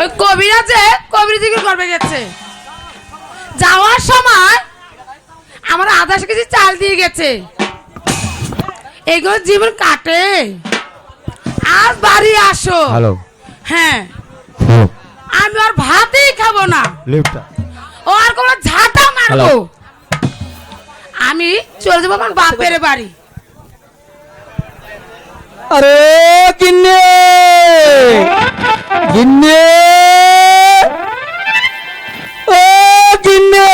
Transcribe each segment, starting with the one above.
ওই কবিরাজে কবির জিকির করবে গেছে। যাওয়ার সময় আমার আধাশ কেজি চাল দিয়ে গেছে। এগুলো জীবন কাটে। আর বাড়ি আসো। হ্যালো। হ্যাঁ। আমি আর ভাতই খাব না। ও আর কোনো ঝাঁটা মারবো। আমি চলে যাব আমার বাপের বাড়ি। আরে গিন্নে! গিন্নে! ও গিন্নে!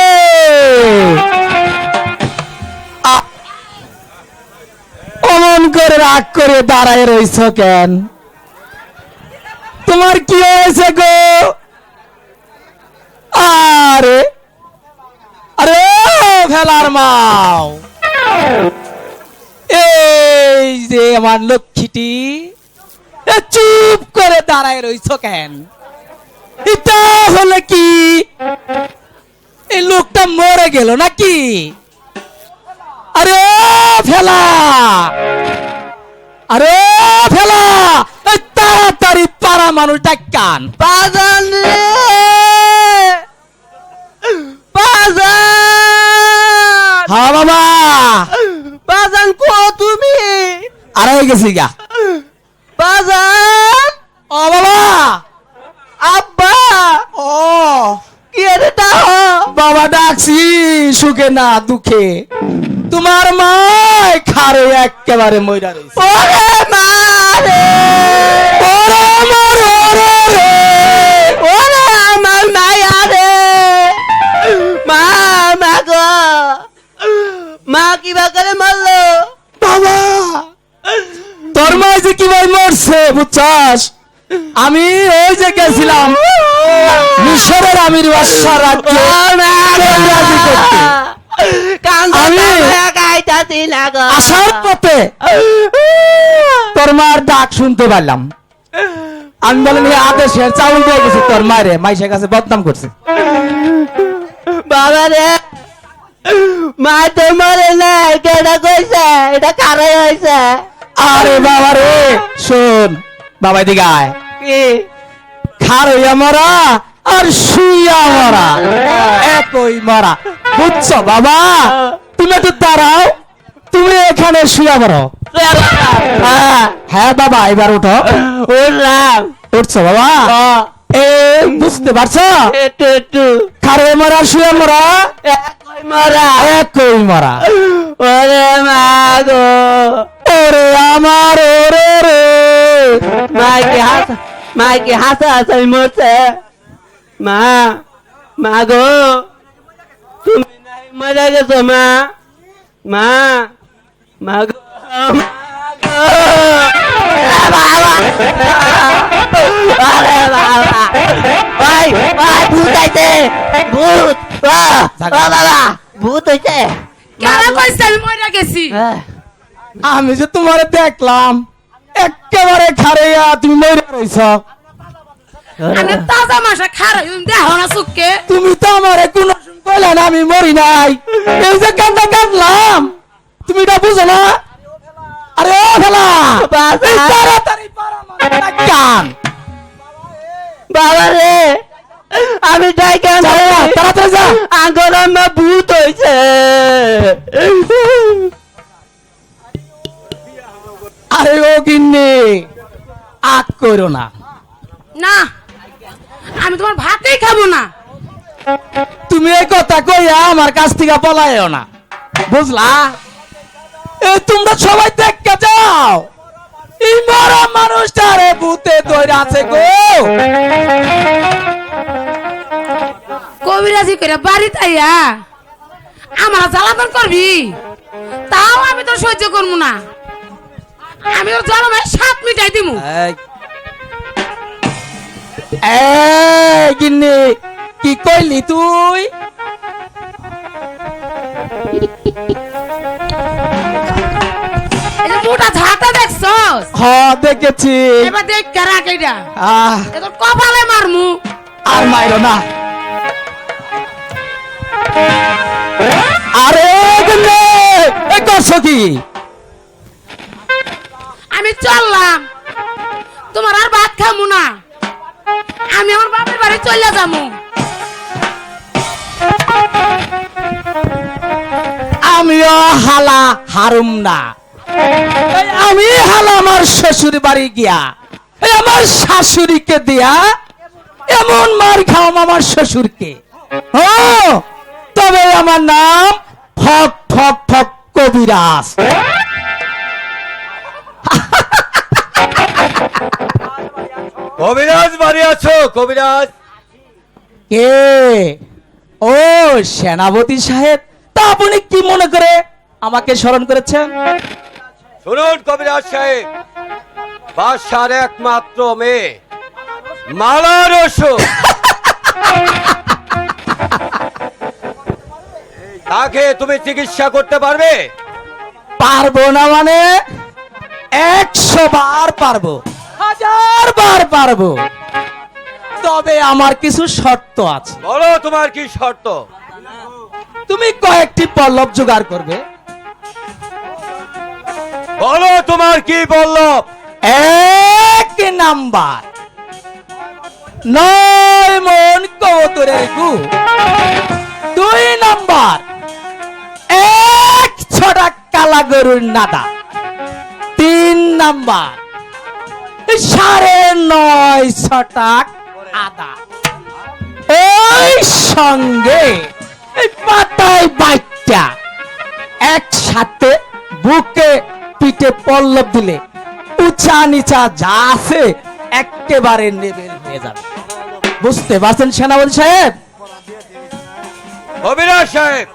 অমন করে রাগ করে দাঁড়ায় রইছ কেন? তোমার কি হয়েছে গো? আরে আরে ফেলার মাও। এই যে আমার লক্ষ্মীটি এ চুপ করে দাঁড়ায় রইছ কেন? এটা হলে কি? এই লোকটা মরে গেল নাকি? আরে ফেলা! আরে ফেলা! তাড়াতাড়ি পাড়া মানুষটা কান। বাজান রে! বাজান! হ্যাঁ বাবা। বাজান কো তুমি? আরে গেছি গা। বাজান ও বাবা! আব্বা! ও কি রে বাবা ডাকছি সুখে না দুঃখে। তোমার মা খারে একেবারে মইরা রইছে। ওরে মা রে! মা যে কীভাবে মরছে বুঝছাস? আমি ওই যে গেছিলাম মিশরের আমির বাদশাহ রাজ্যে। আমি আসার পথে তোর মার ডাক শুনতে পারলাম। আমি বললাম আদেশের চাউল দিয়ে গেছি তোর মায়ের মাইসের কাছে বদনাম করছে। বাবা রে মা তো মরে না কেটা কইছে? এটা কারে হয়েছে আরে বাবা রে শোন বাবা দিকে আয়। কি খারইয়া মরা আর শুইয়া মরা। একই মরা। বুঝছ বাবা? তুমি একটু দাঁড়াও তুমি এখানে শুয়া মরো। হ্যাঁ, হ্যাঁ বাবা এবার উঠো। উঠলাম। উঠছো বাবা? এ বুঝতে পারছ? একটু একটু। খারে মরা শুয়ে মরা? কই মরা। একই মরা। ওরে মা গো। ওরে আমার ওরে রে মাইকে হাস মাইকে হাসা হাসাই মরছে মা মা গো তুমি নাই মরে গেছো মা মা মা গো মা গো আরে বাবা আরে বাবা ভাই ভাই ভূত আইছে ভূত আহ, আহ, বাবা ভূত হইছে কেন কইছে আমি মরে গেছি আহ, আমি যে তোমার দেখলাম একেবারে খারেয়া তুমি মরে রইছ। আমি তাজা মাসা খারাই দেখো না চুককে তুমি তো আমার কোন কইলে না আমি মরি নাই। এই যে কান্দা কাঁদলাম তুমি এটা বুঝো না? আরে ও ফেলা। তাড়াতাড়ি কান। বাবা রে আমি তাই কেন যা, যা, তাড়াতাড়ি যা। আঙ্গর ভূত হয়েছে আরে ও গিন্নি আগ করো না। না আমি তোমার ভাতই খাব না। তুমি এই কথা কইয়া আমার কাছ থেকে পলায়ও না। বুঝলা? এ তোমরা সবাই দেখতে যাও। এই মরা মানুষটারে ভূতে দইরা আছে গো। কবিরাজি করে বাড়ি তাইয়া আমার জ্বালাতন করবি? তাও আমি তো সহ্য করব না। আমি ওর জলমায় সাত মিটাই দিমু। গিন্নি কি কইলি তুই? মোটা ঝাঁটা দেখছস? হ দেখেছি। এবার দেখ কেরা কেটা আহ। এ কপালে মারমু। আর মাইরো না। আরে গিন্নি এই করছ কি? আমি চললাম। তোমার আর ভাত খামু না। আমি আমার বাপের বাড়ি চলে যাব আমিও হালা হারুম না। আমি হালা আমার শ্বশুর বাড়ি গিয়া। আমার শাশুড়িকে দিয়া এমন মার খাওয়াম আমার শ্বশুরকে। ও, তবে আমার নাম ফক ফক ফক কবিরাজ। কবিরাজ বাড়ি আছো কবিরাজ। কে? ও সেনাপতি সাহেব তা আপনি কি মনে করে আমাকে স্মরণ করেছেন? শুনুন কবিরাজ সাহেব বাদশার একমাত্র মেয়ে মালার তাকে তুমি চিকিৎসা করতে পারবে? পারব না মানে একশো বার পারব। হাজার বার পারব। তবে আমার কিছু শর্ত আছে। বলো তোমার কি শর্ত? তুমি কয়েকটি পল্লব জোগাড় করবে। বলো তোমার কি বল্লভ এক নাম্বার। নয় মন কবুতরের গু। দুই নাম্বার। এক ছটা কালা গরুর নাদা। তিন নাম্বার। সাড়ে নয় ছটা আদা। এই সঙ্গে পাতায় বাচ্চা একসাথে বুকে পিঠে পল্লব দিলে উঁচা নিচা যা আছে একেবারে নেবেল হয়ে যাবে। বুঝতে পারছেন সেনাপতি সাহেব? কবিরাজ সাহেব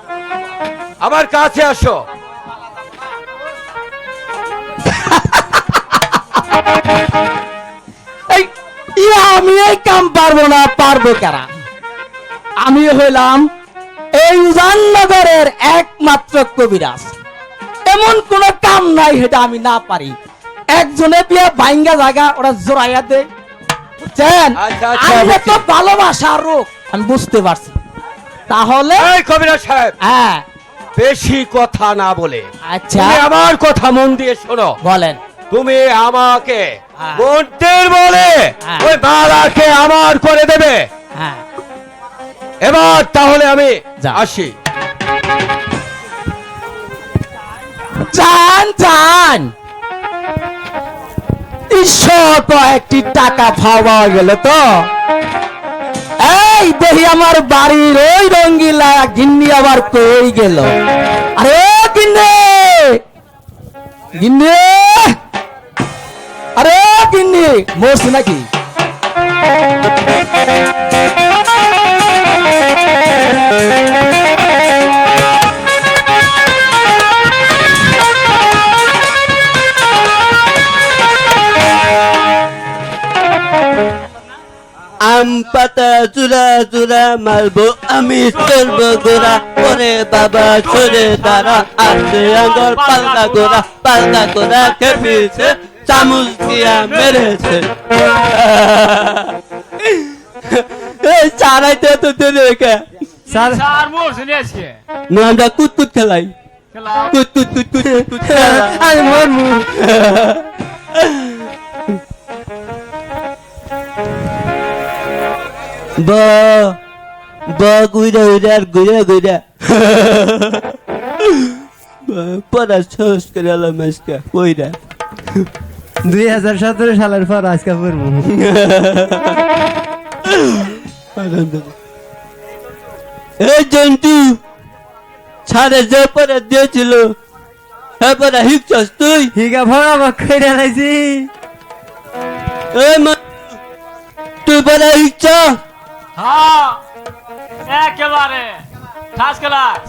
আমার কাছে আসো। আমি এই কাম পারব না পারব কারা? আমি হইলাম এই উজাননগরের একমাত্র কবিরাজ। এমন কোন কাম নাই সেটা আমি না পারি। একজনে বিয়া বাইঙ্গা জায়গা ওরা জোড়াইয়া দেয়। বুঝছেন? আচ্ছা, আচ্ছা, আমি তো বুঝছি। ভালোবাসার রোগ আমি বুঝতে পারছি। তাহলে এই কবিরাজ সাহেব হ্যাঁ। বেশি কথা না বলে। আচ্ছা। আমার কথা মন দিয়ে শোনো। বলেন। তুমি আমাকে হ্যাঁ। বলে হ্যাঁ। ওই মালাকে আমার করে দেবে। হ্যাঁ। এবার তাহলে আমি। আসি। যান যান ঈশ্বর কয়েকটি টাকা পাওয়া গেল তো। এই দেখি আমার বাড়ির ওই রঙ্গিলা গিন্নি আবার কই গেল? আরে গিন্নি! গিন্নি! মরছে নাকি? আম পাতা চূড়া চূড়া মারবো আমি চলবো গোড়া। ওরে বাবা, সরে দাঁড়া আসে আঙ্গর, পাল্টা গোড়া পাল্টা গোড়া খেপিছে চামচ দিয়া মেরেছে এই চারাইতে তো দেবে কে স্যার মোর শুনে আজকে না আমরা কুত কুত খেলাই খেলা কুত কুত কুত কুত কুত আমি মরমু বা বা গুইরা গুইরা আর গুইরা গুইরা পড়া শেষ করে আলাম আজকে কইরা দুই হাজার সতেরো সালের পর আজকে পড়ব। এই জন্টু ছাড়ে যে পরে দিয়েছিল হ্যাঁ পরে হিকছস তুই? হিগা ভরা বক্ষরে লাইছি। এই মা তুই পরে হিকছ হ্যাঁ একেবারে। খাস ক্লাস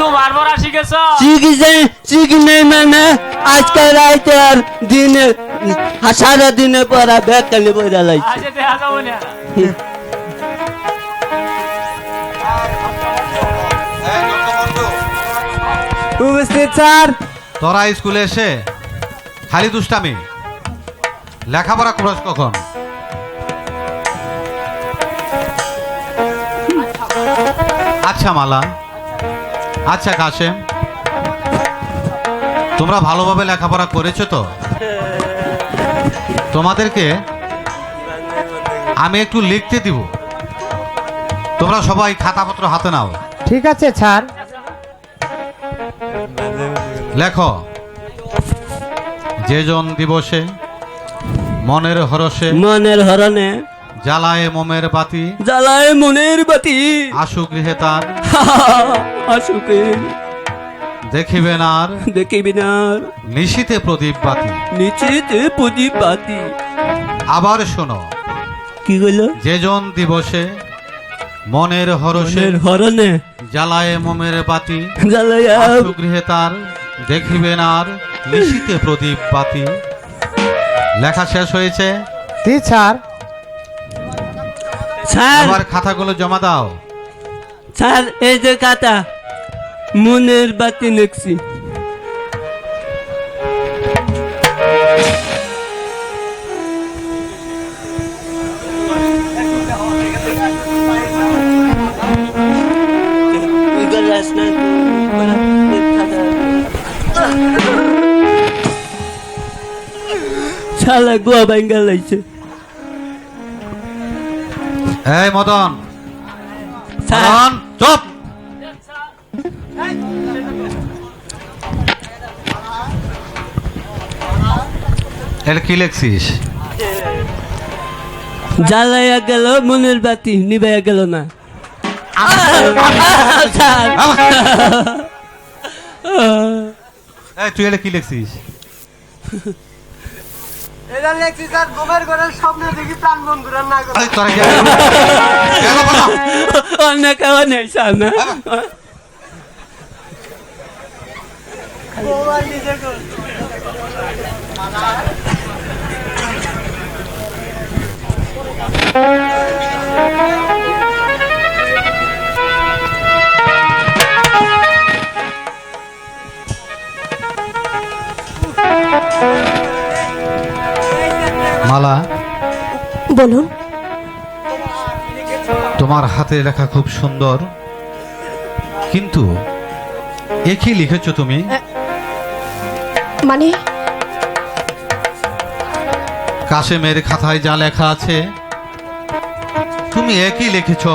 তোমার বড় শিখেছ? শিখিছে শিখি নেই মানে আজকে রাইতে আর দিনে সারা দিনে পড়া বেকালি বইরা লাগছে উপস্থিত স্যার। তোরা স্কুলে এসে খালি দুষ্টামি। লেখাপড়া করস কখন? আচ্ছা মালা। আচ্ছা কাশেম। তোমরা ভালোভাবে লেখাপড়া করেছ তো? তোমাদেরকে আমি একটু লিখতে দিব। তোমরা সবাই খাতাপত্র হাতে নাও। ঠিক আছে স্যার লেখো। যেজন দিবসে মনের হরসে মনের হরণে জ্বালায় মোমের বাতি। জ্বালায় মনের বাতি। আশু গৃহে তার। আসুকে দেখিবেন আর দেখিবি না নিশীতে প্রদীপ বাতি। নিচেতে প্রদীপ বাতি। আবার শোনো। কি গেল যেজন দিবসে মনের মনের হরণে। জ্বালায় মোমের বাতি। জ্বালায়া আশু গৃহে তার। দেখিবেন আর নিশীতে প্রদীপ বাতি। লেখা শেষ হয়েছে। জি স্যার। আবার খাতাগুলো জমা দাও। স্যার এই যে খাতা মনের বাতি নেছি শালা গোয়া বেঙ্গল লাইছে এই মদন। মদন চুপ। এটা কি লেখছিস? জ্বালাইয়া গেল মনের বাতি নিবাইয়া গেল না। এই তুই এটা কি লেখছিস? এটা লেখছি স্যার ঘুমের ঘরে স্বপ্নে মালা। বলুন। তোমার হাতে লেখা খুব সুন্দর। কিন্তু একই কি লিখেছো তুমি? মানে? কাশেমের খাতায় যা লেখা আছে তুমি একই লিখেছো?